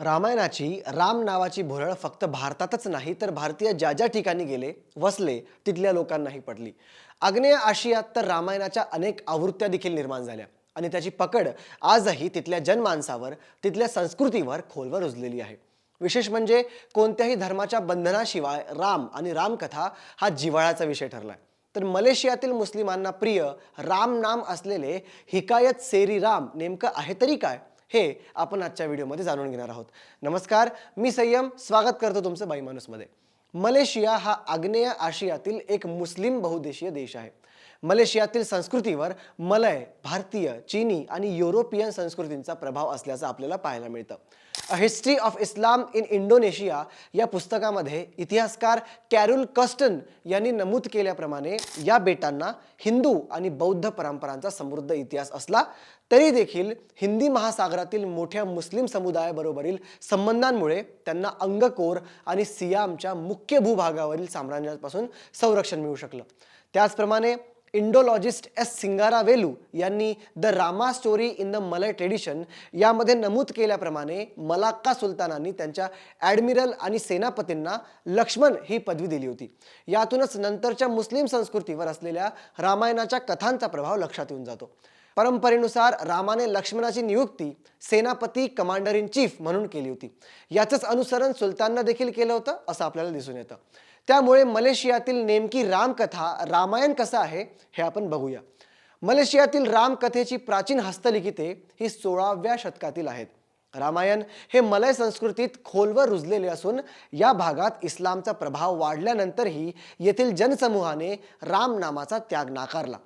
रामायणाची राम नावाची भुरळ फक्त भारतातच नाही तर भारतीय ज्या ज्या ठिकाणी गेले वसले तिथल्या लोकांनाही पडली आग्नेय आशियात तर रामायणाच्या अनेक आवृत्त्या देखील निर्माण झाल्या आणि त्याची पकड आजही तिथल्या जनमानसावर तिथल्या संस्कृतीवर खोलवर रुजलेली आहे. विशेष म्हणजे कोणत्याही धर्माच्या बंधनाशिवाय राम आणि रामकथा हा जिव्हाळ्याचा विषय ठरलाय. तर मलेशियातील मुस्लिमांना प्रिय राम नाम असलेले हिकायत सेरी राम नेमकं आहे तरी काय? हे आपण आजच्या व्हिडिओमध्ये जाणून घेणार आहोत. नमस्कार मी संयम स्वागत करतो तुमचं बाई माणूसमध्ये. मलेशिया हा आग्नेय आशियातील एक मुस्लिम बहुदेशीय देश आहे. मलेशियातील संस्कृतीवर मलय भारतीय चीनी आणि युरोपियन संस्कृतींचा प्रभाव असल्याचं आपल्याला पाहायला मिळतं. History of Islam in Indonesia या पुस्तकामध्ये इतिहासकार कॅरुल कस्टन यांनी नमूद केल्याप्रमाणे या बेटांना हिंदू आणि बौद्ध परंपरांचा समृद्ध इतिहास असला तरी देखील हिंदी महासागरातील मोठ्या मुस्लिम समुदायाबरोबरील संबंधांमुळे त्यांना अंगकोर आणि सियामच्या मुख्य भूभागावरील साम्राज्यापासून संरक्षण मिळू शकलं. त्याचप्रमाणे इंडोलॉजिस्ट एस सिंगारा वेलू यांनी the Rama story in the Malay tradition यामध्ये नमूद केल्याप्रमाणे मलाक्का सुलतानांनी त्यांच्या ॲडमिरल आणि सेनापतींना लक्ष्मण ही पदवी दिली होती. यातूनच नंतरच्या मुस्लिम संस्कृतीवर असलेल्या रामायणाच्या कथांचा प्रभाव लक्षात येऊन जातो. परंपरेनुसार रामाने लक्ष्मणाची नियुक्ती सेनापती कमांडर इन चीफ म्हणून केली होती. याचंच अनुसरण सुलताननं देखील केलं होतं असं आपल्याला दिसून येतं. त्यामुळे मलेशियातील नेमकी रामकथा रामायण कसं आहे हे आपण बघूया. मलेशियातील रामकथेची प्राचीन हस्तलिखिते ही सोळाव्या शतकातील आहेत. रामायण हे मलय संस्कृतीत खोलवर रुजलेले असून या भागात इस्लामचा प्रभाव वाढल्यानंतरही येथील जनसमूहाने राम नामाचा त्याग नाकारला.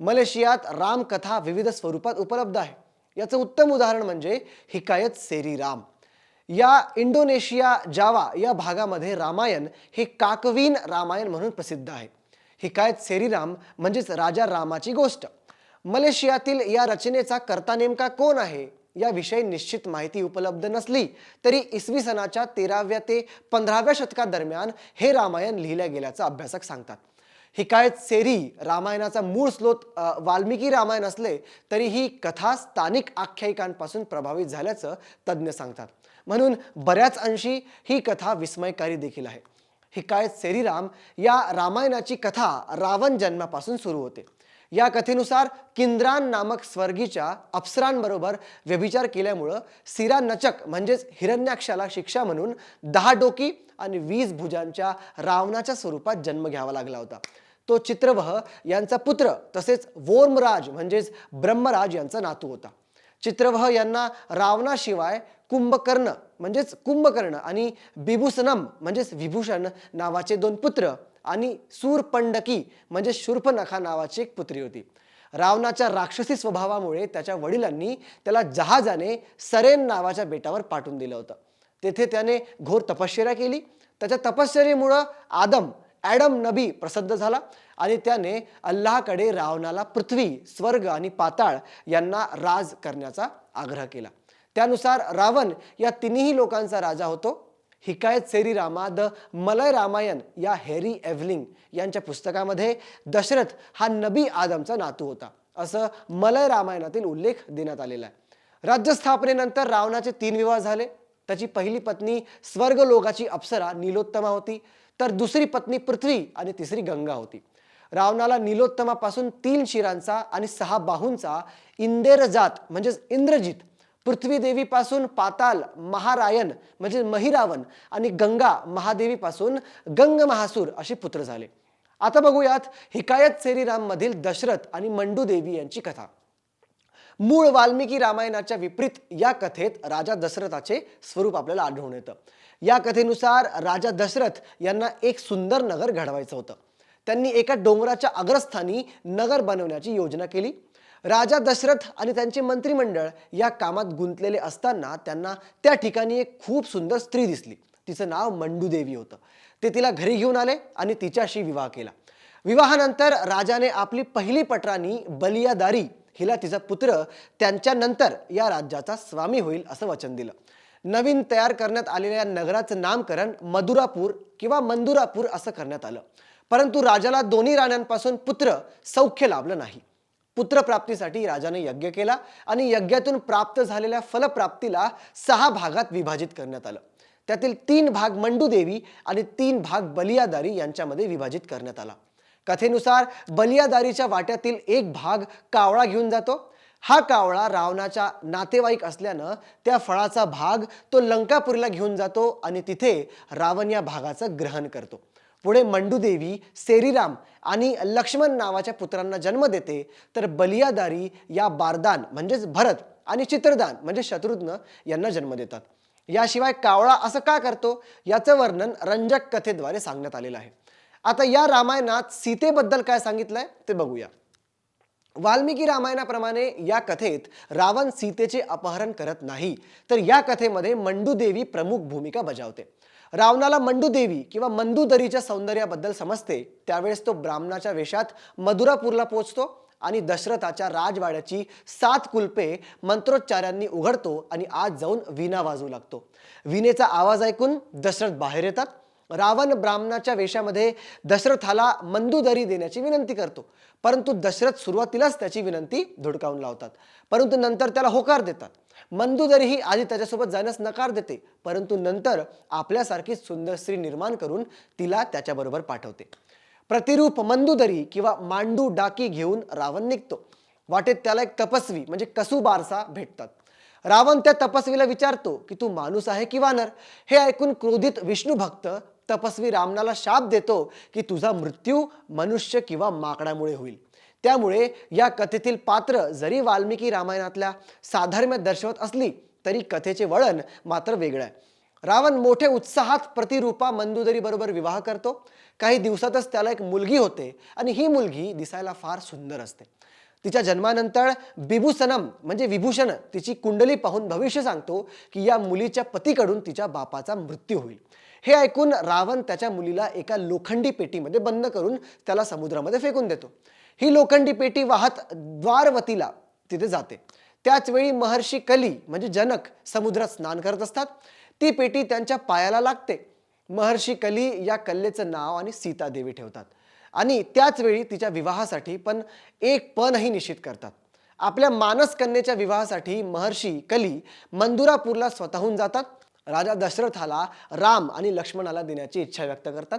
मलेशियात रामकथा विविध स्वरूपात उपलब्ध आहे. याचं उत्तम उदाहरण म्हणजे हिकायत सेरी राम. या इंडोनेशिया जावा या भागामध्ये रामायण हे काकवीन रामायण म्हणून प्रसिद्ध आहे. हिकायत सेरीराम म्हणजेच राजा रामाची गोष्ट. मलेशियातील या रचनेचा कर्ता नेमका कोण आहे? याविषयी निश्चित माहिती उपलब्ध नसली तरी इसवी सनाच्या तेराव्या ते पंधराव्या शतकादरम्यान हे रामायण लिहिल्या गेल्याचं अभ्यासक सांगतात. हिकायत सेरी रामायणाचा मूळ स्लोत वाल्मिकी रामायण असले तरी ही कथा स्थानिक आख्यायिकांपासून प्रभावित झाल्याचं तज्ज्ञ सांगतात. म्हणून बऱ्याच अंशी ही कथा विस्मयकारी देखील आहे. हिकायत सेरीराम या रामायणाची कथा रावण जन्मापासून सुरू होते. या कथेनुसार किंद्रान नामक स्वर्गीच्या अप्सरांबरोबर व्यभिचार केल्यामुळं सिरा नचक म्हणजेच हिरण्याक्षाला शिक्षा म्हणून दहा डोकी आणि वीस भुजांच्या रावणाच्या स्वरूपात जन्म घ्यावा लागला होता. तो चित्रवह यांचा पुत्र तसेच वोर्मराज म्हणजेच ब्रह्मराज यांचा नातू होता. चित्रवह यांना रावणाशिवाय कुंभकर्ण म्हणजेच कुंभकर्ण आणि बिभूषणम म्हणजेच विभूषण नावाचे दोन पुत्र आणि सूरपंडकी म्हणजे शूर्पनखा नावाची एक पुत्री होती. रावणाच्या राक्षसी स्वभावामुळे त्याच्या वडिलांनी त्याला जहाजाने सरेन नावाच्या बेटावर पाठवून दिलं होतं. तेथे त्याने घोर तपश्चर्या केली. त्याच्या तपश्चर्येमुळं आदम ॲडम नबी प्रसिद्ध झाला आणि त्याने अल्लाहकडे रावणाला पृथ्वी स्वर्ग आणि पाताळ यांना राज करण्याचा आग्रह केला. त्यानुसार रावण या तिन्ही लोकांचा राजा होतो. Hikayat Seri Rama the Malay Ramayana या हेरी एव्हलिंग यांच्या पुस्तकामध्ये दशरथ हा नबी आदमचा नातू होता. असं मलय रामायणातील उल्लेख देण्यात आलेला आहे. राज्यस्थापनेनंतर रावणाचे तीन विवाह झाले. त्याची पहिली पत्नी स्वर्गलोकाची अप्सरा नीलोत्तमा होती. तर दुसरी पत्नी पृथ्वी आणि तिसरी गंगा होती. रावणाला नीलोत्तमापासून तीन शिरांचा आणि सहा बाहूंचा इंदेरजात म्हणजेच इंद्रजित पृथ्वी देवीपासून पाताल महारायण म्हणजे महिरावण आणि गंगा महादेवीपासून गंग महासूर असे पुत्र झाले. आता बघूयात हिकायत सेरीराम मधील दशरथ आणि मंडूदेवी यांची कथा. मूळ वाल्मिकी रामायणाच्या विपरीत या कथेत राजा दशरथाचे स्वरूप आपल्याला आढळून येतं. या कथेनुसार राजा दशरथ यांना एक सुंदर नगर घडवायचं होतं. त्यांनी एका डोंगराच्या अग्रस्थानी नगर बनवण्याची योजना केली. राजा दशरथ आणि त्यांचे मंत्रिमंडळ या कामात गुंतलेले असताना त्यांना त्या ठिकाणी एक खूप सुंदर स्त्री दिसली. तिचं नाव मंडूदेवी होतं. ते तिला घरी घेऊन आले आणि तिच्याशी विवाह केला. विवाहानंतर राजाने आपली पहिली पटराणी बलियादारी हिला तिचा पुत्र त्यांच्यानंतर या राज्याचा स्वामी होईल असं वचन दिलं. नवीन तयार करण्यात आलेल्या नगराचं नामकरण मधुरापूर किंवा मंदुरापूर असं करण्यात आलं. परंतु राजाला दोन्ही राण्यांपासून पुत्र सौख्य लाभलं नाही. पुत्रप्राप्तीसाठी राजाने यज्ञ केला आणि यज्ञातून प्राप्त झालेल्या फलप्राप्तीला सहा भागात विभाजित करण्यात आलं. त्यातील तीन भाग मंडूदेवी आणि तीन भाग बलियादारी यांच्यामध्ये विभाजित करण्यात आला. कथेनुसार बलियादारीच्या वाट्यातील एक भाग कावळा घेऊन जातो. हा कावळा रावणाच्या नातेवाईक असल्यानं त्या फळाचा भाग तो लंकापुरीला घेऊन जातो आणि तिथे रावण या भागाचं ग्रहण करतो. पुढे मंडूदेवी सेरीराम आणि लक्ष्मण नावाच्या पुत्रांना जन्म देते तर बलियादारी या बारदान म्हणजेच भरत आणि चित्रदान म्हणजे शत्रुघ्न यांना जन्म देतात. याशिवाय कावळा असं का करतो? याचं वर्णन रंजक कथेद्वारे सांगण्यात आलेलं आहे. आता या रामायणात सीतेबद्दल काय सांगितलंय ते बघूया. वाल्मिकी रामायणाप्रमाणे या कथेत रावण सीतेचे अपहरण करत नाही तर या कथेमध्ये मंडूदेवी प्रमुख भूमिका बजावते. रावणाला मंडूदेवी किंवा मंदूदरीच्या सौंदर्याबद्दल समजते त्यावेळेस तो ब्राह्मणाच्या वेशात मधुरापूरला पोचतो आणि दशरथाच्या राजवाड्याची सात कुलपे मंत्रोच्चारांनी उघडतो आणि आज जाऊन वीणा वाजू लागतो. विणेचा आवाज ऐकून दशरथ बाहेर येतात. रावण ब्राह्मणाच्या वेशामध्ये दशरथाला मंदुदरी देण्याची विनंती करतो. परंतु दशरथ सुरुवातीलाच त्याची विनंती धुडकावून लावतात. परंतु नंतर त्याला होकार देतात. मंदुदरी ही आधी त्याच्यासोबत जाण्यास नकार देते. परंतु नंतर आपल्यासारखी सुंदर स्त्री निर्माण करून तिला त्याच्याबरोबर पाठवते. प्रतिरूप मंदुदरी किंवा मांडू डाकी घेऊन रावण निघतो. वाटेत त्याला एक तपस्वी म्हणजे कसू बारसा भेटतात. रावण त्या तपस्वीला विचारतो की तू माणूस आहे की वानर? हे ऐकून क्रोधित विष्णू भक्त तपस्वी रामनाला शाप देतो की तुझा मृत्यू मनुष्य किंवा माकडामुळे होईल. त्यामुळे या कथेतील पात्र जरी वाल्मिकी रामायणातल्या साधर्म्य दर्शवत असली तरी कथेचे वळण मात्र वेगळं आहे. रावण मोठे उत्साहात प्रतिरूपा मंदुदरी बरोबर विवाह करतो. काही दिवसातच त्याला एक मुलगी होते आणि ही मुलगी दिसायला फार सुंदर असते. तिच्या जन्मानंतर बिभूसनम म्हणजे विभूषण तिची कुंडली पाहून भविष्य सांगतो की या मुलीच्या पतीकडून तिच्या बापाचा मृत्यू होईल. हे ऐकून रावण त्याच्या मुलीला एका लोखंडी पेटीमध्ये बंद करून त्याला समुद्रामध्ये फेकून देतो. ही लोखंडी पेटी वाहत द्वारवतीला तिथे जाते. त्याचवेळी महर्षी कली म्हणजे जनक समुद्रात स्नान करत असतात. ती पेटी त्यांच्या पायाला लागते. महर्षी कली या कल्लेचं नाव आणि सीता देवी ठेवतात. आणि त्याचवेळी तिच्या विवाहासाठी पण एक पणही निश्चित करतात. आपल्या मानस कन्येच्या विवाहासाठी महर्षी कली मंदुरापूरला स्वतःहून जातात. राजा दशरथाला राम आणि लक्ष्मणाला देण्याची इच्छा व्यक्त करतात.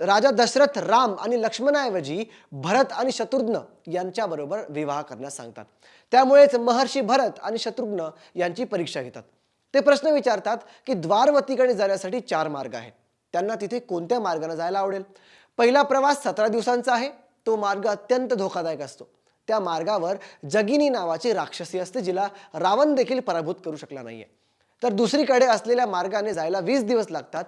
राजा दशरथ राम आणि लक्ष्मणाऐवजी भरत आणि शत्रुघ्न यांच्याबरोबर विवाह करण्यास सांगतात. त्यामुळेच महर्षी भरत आणि शत्रुघ्न यांची परीक्षा घेतात. ते प्रश्न विचारतात की द्वारवतीकडे जाण्यासाठी चार मार्ग आहेत. त्यांना तिथे कोणत्या मार्गाने जायला आवडेल? पहिला प्रवास सतरा दिवसांचा आहे. तो मार्ग अत्यंत धोकादायक असतो. त्या मार्गावर जगिनी नावाची राक्षसी असते जिला रावण देखील पराभूत करू शकला नाहीये. तर दुसरीकडे असलेल्या मार्गाने जायला वीस दिवस लागतात.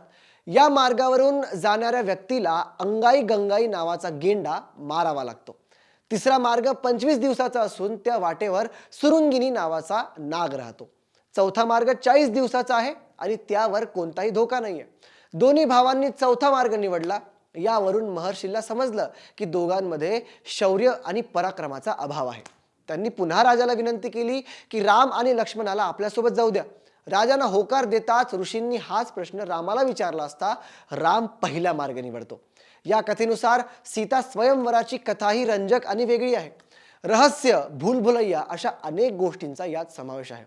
या मार्गावरून जाणाऱ्या व्यक्तीला अंगाई गंगाई नावाचा गेंडा मारावा लागतो. तिसरा मार्ग पंचवीस दिवसाचा असून त्या वाटेवर सुरुंगिनी नावाचा नाग राहतो. चौथा मार्ग चाळीस दिवसाचा आहे आणि त्यावर कोणताही धोका नाहीये. दोन्ही भावांनी चौथा मार्ग निवडला. यावरून महर्षीला समजलं की दोघांमध्ये शौर्य आणि पराक्रमाचा अभाव आहे. त्यांनी पुन्हा राजाला विनंती केली की राम आणि लक्ष्मणाला आपल्यासोबत जाऊ द्या. राजांना होकार देताच ऋषींनी हाच प्रश्न रामाला विचारला असता राम पहिला मार्ग निवडतो या कथेनुसार सीता स्वयंवराची कथाही रंजक आणि वेगळी आहे. रहस्य भूलभुलैया अशा अनेक गोष्टींचा यात समावेश आहे.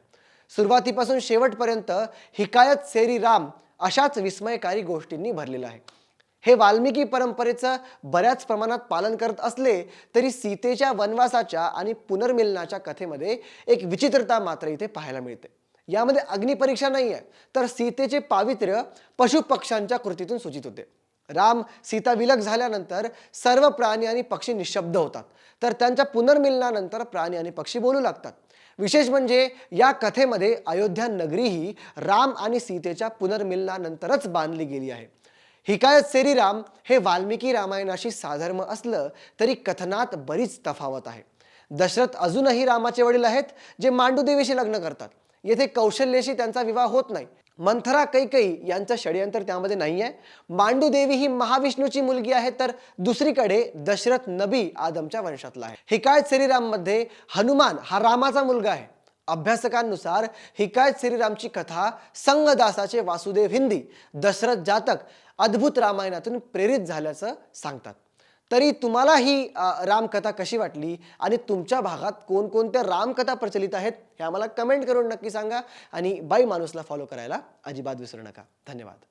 सुरुवातीपासून शेवटपर्यंत हिकायत सेरी राम अशाच विस्मयकारी गोष्टींनी भरलेला आहे. हे वाल्मिकी परंपरेचं बऱ्याच प्रमाणात पालन करत असले तरी सीतेच्या वनवासाच्या आणि पुनर्मिलनाच्या कथेमध्ये एक विचित्रता मात्र इथे पाहायला मिळते. यामध्ये अग्निपरीक्षा नाही आहे तर सीतेचे पावित्र्य पशुपक्ष्यांच्या कृतीतून सूचित होते. राम सीता विलग झाल्यानंतर सर्व प्राणी आणि पक्षी निशब्द होतात तर त्यांच्या पुनर्मिलनानंतर प्राणी आणि पक्षी बोलू लागतात. विशेष म्हणजे या कथेमध्ये अयोध्या नगरी ही राम आणि सीतेच्या पुनर्मिलनानंतरच बांधली गेली आहे. हिकायत सेरीराम हे वाल्मिकी रामायणाशी साधर्म असलं तरी कथनात बरीच तफावत आहे. दशरथ अजूनही रामाचे वडील आहेत जे मांडूदेवीशी लग्न करतात. येथे कौशल्याशी त्यांचा विवाह होत नाही. मंथरा कैकई यांचं षडयंत्र त्यामध्ये नाही आहे मांडूदेवी ही महाविष्णूची मुलगी आहे तर दुसरीकडे दशरथ नबी आदमच्या वंशातला आहे. हिकायत श्रीराममध्ये हनुमान हा रामाचा मुलगा आहे. अभ्यासकांनुसार हिकायत श्रीरामची कथा? संगदासाचे वासुदेव हिंदी दशरथ जातक अद्भुत रामायणातून प्रेरित झाल्याचं सांगतात. तरी तुम्हाला ही रामकथा कशी वाटली? आणि तुमच्या भागात कोणकोणत्या रामकथा प्रचलित आहेत? हे आम्हाला कमेंट करून नक्की सांगा. आणि बाई माणूसला फॉलो करायला अजिबात विसरू नका. धन्यवाद.